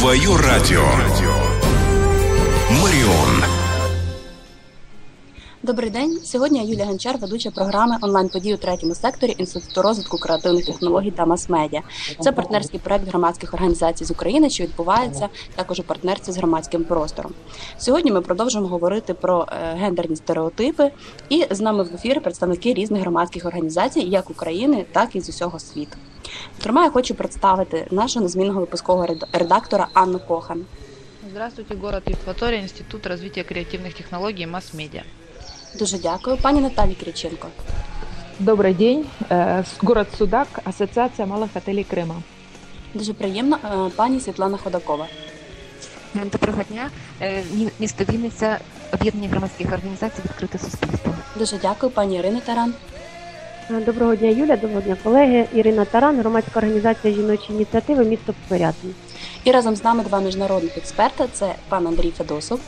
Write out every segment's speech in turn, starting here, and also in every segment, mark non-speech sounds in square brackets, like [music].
Твое радио. Маріон. Добрий день. Сьогодні я Юлія Гончар, ведуча програми онлайн-подій у третьому секторі Інституту розвитку креативних технологій та мас-медіа. Це партнерський проект громадських організацій з України, що відбувається також у партнерстві з громадським простором. Сьогодні ми продовжуємо говорити про е, гендерні стереотипи, і з нами в ефірі представники різних громадських організацій, як України, так і з усього світу. Зокрема, я хочу представити нашого незмінного випускового ред- редактора Анну Кохан. Здравствуйте, город Евпатория, Институт развития креативных технологий и масс-медиа. Дуже дякую, пані Наталі Кириченко. Добрый день. Э, с- Город Судак, Ассоциация малых отелей Крыма. Дуже приємно, е, пані Світлана Ходакова. Доброго дня. Е, мі- Місто Вінниця, об'єднання громадських організацій відкрите суспільство. Дуже дякую, пані Ірина Таран. Доброго дня, Юля. Доброго дня, колеги. Ірина Таран, громадська організація жіночі ініціативи місто Порядне. І разом з нами два міжнародних експерта: це пан Андрій Федосов.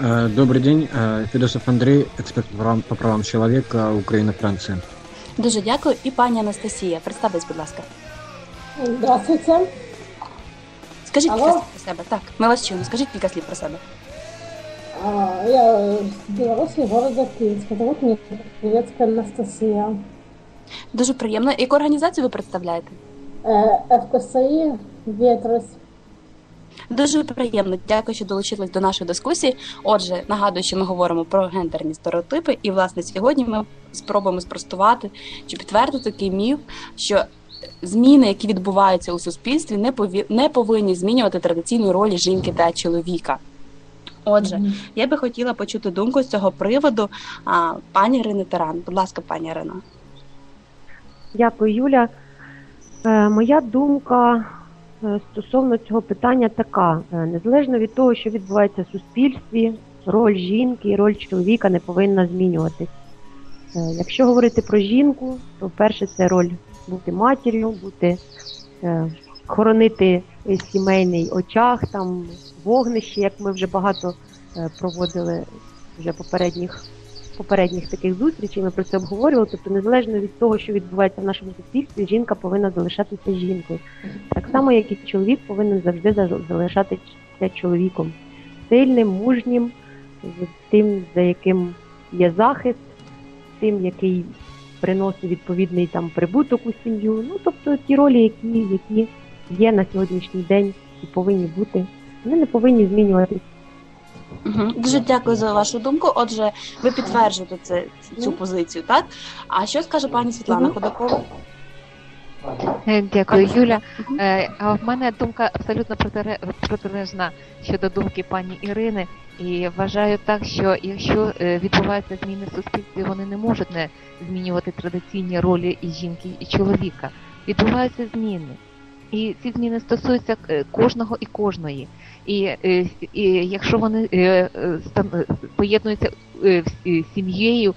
Э, Добрый день, э, Федосов Андрей, эксперт по правам, по правам человека, Украина, Франция. Дуже дякую, і пані Анастасія. Представтесь, будь ласка. Здравствуйте. Скажіть Алло. кілька слів про себе. Так, ми вас чуємо. Скажіть кілька слів про себе. Я э, с Беларуси, города Киевска. Зовут меня Анастасия. Дуже приємно. Яку організацію ви представляєте? Э, ФКСИ Ветрос. Дуже приємно. Дякую, що долучились до нашої дискусії. Отже, нагадую, що ми говоримо про гендерні стереотипи, і власне сьогодні ми спробуємо спростувати чи підтвердити такий міф, що зміни, які відбуваються у суспільстві, не повинні змінювати традиційну роль жінки та чоловіка. Отже, я би хотіла почути думку з цього приводу а, пані Ірини Таран. Будь ласка, пані Ірино. Дякую, Юля. Е, моя думка е, стосовно цього питання така: Е, незалежно від того, що відбувається в суспільстві, роль жінки і роль чоловіка не повинна змінюватись. Е, якщо говорити про жінку, то перше це роль бути матір'ю, бути е, хоронити сімейний очаг, там вогнище, як ми вже багато е, проводили вже попередніх попередніх таких зустрічей, ми про це обговорювали. Тобто, незалежно від того, що відбувається в нашому суспільстві, жінка повинна залишатися жінкою. Так само, як і чоловік повинен завжди за- залишатися чоловіком, сильним, мужнім, тим, за яким є захист, тим, який приносить відповідний там прибуток у сім'ю. Ну тобто ті ролі, які, які є на сьогоднішній день і повинні бути, вони не повинні змінюватися. Угу. Дуже дякую за вашу думку. Отже, ви підтверджуєте це, цю позицію, так? А що скаже пані Світлана. Ходакова? Е, Дякую, Юля. Е, А в мене думка абсолютно протилежна щодо думки пані Ірини. І вважаю так, що якщо е, відбуваються зміни в суспільстві, вони не можуть не змінювати традиційні ролі і жінки і чоловіка. Відбуваються зміни. І ці зміни стосуються е, кожного і кожної. І, е, і якщо вони е, стан- поєднуються сім'єю,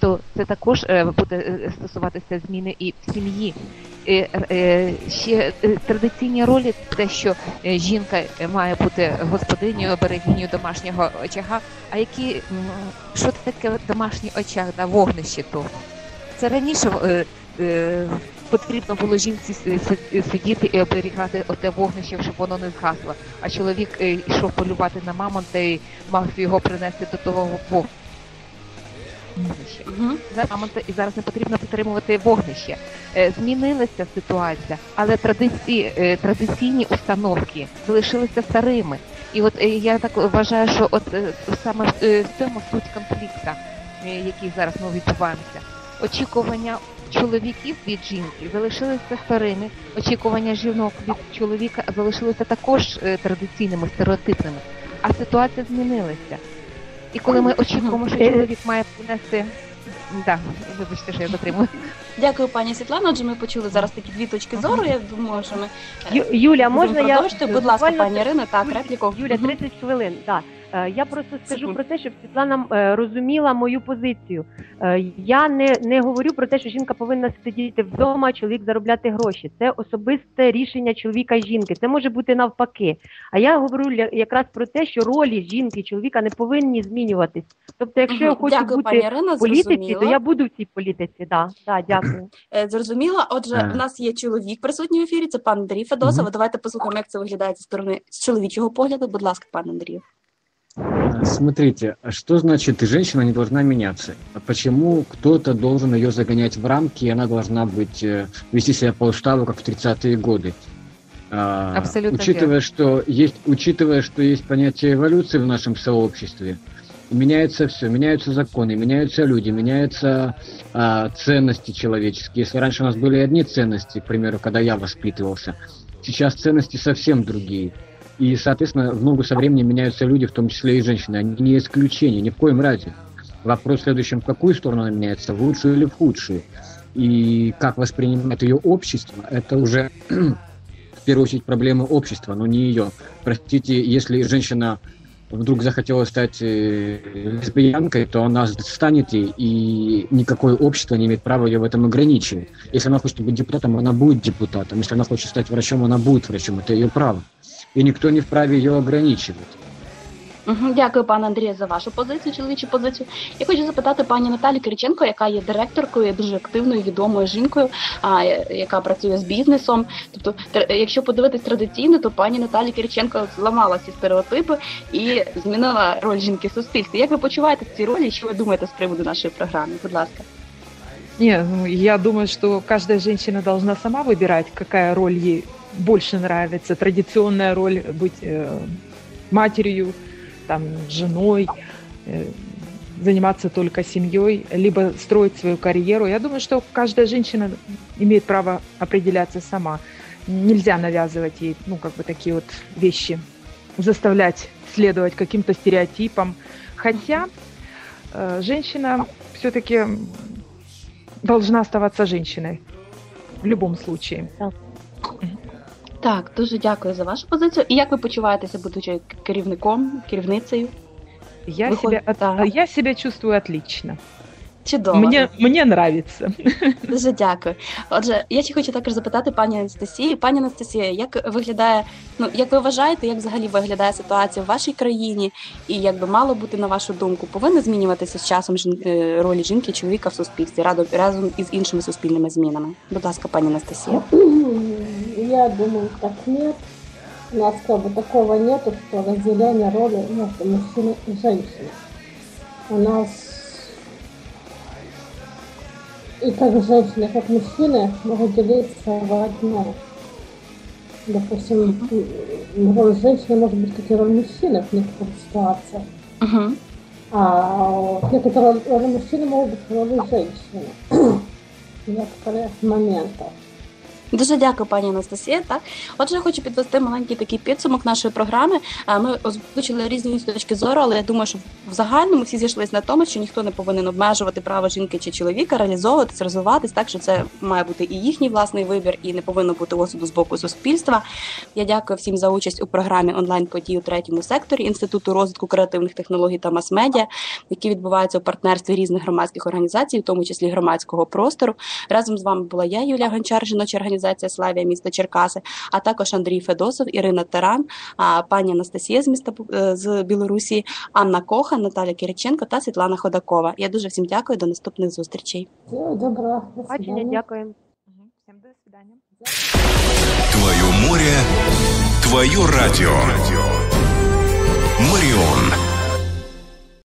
то це також буде стосуватися зміни і в сім'ї. Ще традиційні ролі, те, що жінка має бути господинею, берегинею домашнього очага. А які що таке домашній очаг на вогнищі? То це раніше потрібно було жінці сидіти і оберігати оте вогнище, щоб воно не згасло. А чоловік е, йшов полювати на мамонта і мав його принести до того вогнища. Угу. Зараз мамонта і зараз не потрібно підтримувати вогнище. Е, Змінилася ситуація, але традиції, е, традиційні установки залишилися старими. І от я так вважаю, що от саме в цьому суть конфлікту, який зараз ми відбуваємося. Очікування чоловіків від жінки залишилися старими, очікування жінок від чоловіка залишилися також е, традиційними, стереотипними. А ситуація змінилася. І коли ми очікуємо, що Е, чоловік має принести. Да, вибачте, що я затримую. Дякую, пані Світлано. Отже, ми почули зараз такі дві точки зору. Я думаю, що ми е, Ю- Юля, можна я продовжити. Будь ласка, пані Ірино, так, репліку. Юля, Мгм. 30 хвилин. Да. Е, Я просто скажу про те, щоб Світлана е, розуміла мою позицію. Е, Я не, не говорю про те, що жінка повинна сидіти вдома, а чоловік заробляти гроші. Це особисте рішення чоловіка і жінки. Це може бути навпаки. А я говорю ля- якраз про те, що ролі жінки і чоловіка не повинні змінюватись. Тобто, якщо я хочу Дякую, бути в політиці, зрозуміло. то я буду в цій політиці. Да, да, дякую. Зрозуміло. Отже, у нас є чоловік присутній в ефірі. Це пан Андрій Федосов. Давайте послухаємо, як це виглядає зі сторони з чоловічого погляду. Будь ласка, пан Андрію. Смотрите, а что значит женщина не должна меняться? А Почему кто-то должен ее загонять в рамки, и она должна быть э, вести себя по уставу, как в 30-е годы? А, Абсолютно учитывая, что есть, учитывая, что есть понятие эволюции в нашем сообществе, меняется все, меняются законы, меняются люди, меняются а, ценности человеческие. Если раньше у нас были одни ценности, к примеру, когда я воспитывался, сейчас ценности совсем другие. И, соответственно, в ногу со временем меняются люди, в том числе и женщины. Они не исключение, ни в коем разе. Вопрос в следующем, в какую сторону она меняется, в лучшую или в худшую. И как воспринимает ее общество, это уже [clears throat] в первую очередь проблема общества, но не ее. Простите, если женщина вдруг захотела стать э, лесбиянкой, то она станет ей, и никакое общество не имеет права ее в этом ограничивать. Если она хочет быть депутатом, она будет депутатом. Если она хочет стать врачом, она будет врачом. Это ее право. И никто не вправе ее ограничивать. Мгм, Дякую, пане Андрію, за вашу позицію, чоловічу позицію. Я хочу запитати пані Наталі Кириченко, яка є директоркою, дуже активною, відомою жінкою, а, яка працює з бізнесом. Тобто, якщо подивитись традиційно, то пані Наталі Кириченко зламала ці стереотипи і змінила роль жінки в суспільстві. Як ви почуваєте в цій ролі? Що ви думаєте з приводу нашої програми? Будь ласка. Не, ну, я думаю, что каждая женщина должна сама выбирать, какая роль ей больше нравится. Традиционная роль быть э, матерью, там, женой, э, заниматься только семьей, либо строить свою карьеру. Я думаю, что каждая женщина имеет право определяться сама. Нельзя навязывать ей, ну, как бы такие вот вещи, заставлять следовать каким-то стереотипам. Хотя э, женщина все-таки должна оставаться женщиной в любом случае. Так, дуже дякую за вашу позицію. І як ви почуваєтеся, будучи керівником, керівницею? Я Выход- себя, да. я себя чувствую отлично. Чудово. Мне, мне нравится. [laughs] Дуже дякую. Отже, я ще хочу також запитати пані Анастасію. Пані Анастасія, як виглядає, ну як ви вважаєте, як взагалі виглядає ситуація в вашій країні, і як би мало бути на вашу думку, повинна змінюватися з часом жін- е, ролі жінки і чоловіка в суспільстві разом із іншими суспільними змінами? Будь ласка, пані Анастасія. Я думаю, так нет. У нас как бы такого нету, что разделения роли между мужчиной и женщиной. У нас и как женщины, как мужчины могут делиться в одно. Допустим, роль женщины может быть как и роль мужчины в некоторых ситуациях. Угу. А некоторые роли мужчины могут быть роли женщины. В некоторых [clears throat] моментах. Дуже дякую, пані Анастасія. Так, отже, хочу підвести маленький такий підсумок нашої програми. А, Ми озвучили різні точки зору, але я думаю, що в загальному всі зійшлися на тому, що ніхто не повинен обмежувати право жінки чи чоловіка, реалізовуватись, розвиватись, так що це має бути і їхній власний вибір, і не повинно бути осуду з боку суспільства. Я дякую всім за участь у програмі онлайн подій у третьому секторі Інституту розвитку креативних технологій та мас-медіа, які відбуваються у партнерстві різних громадських організацій, в тому числі громадського простору. Разом з вами була я, Юлія Гончар, жіноча організація Славія міста Черкаси, а також Андрій Федосов, Ірина Таран, пані Анастасія з міста е, з Білорусі, Анна Коха, Наталя Кириченко та Світлана Ходакова. Я дуже всім дякую. До наступних зустрічей. Доброго. До Бачення, дякуємо. Всем до свидания. Твое море, твое радио. Марион.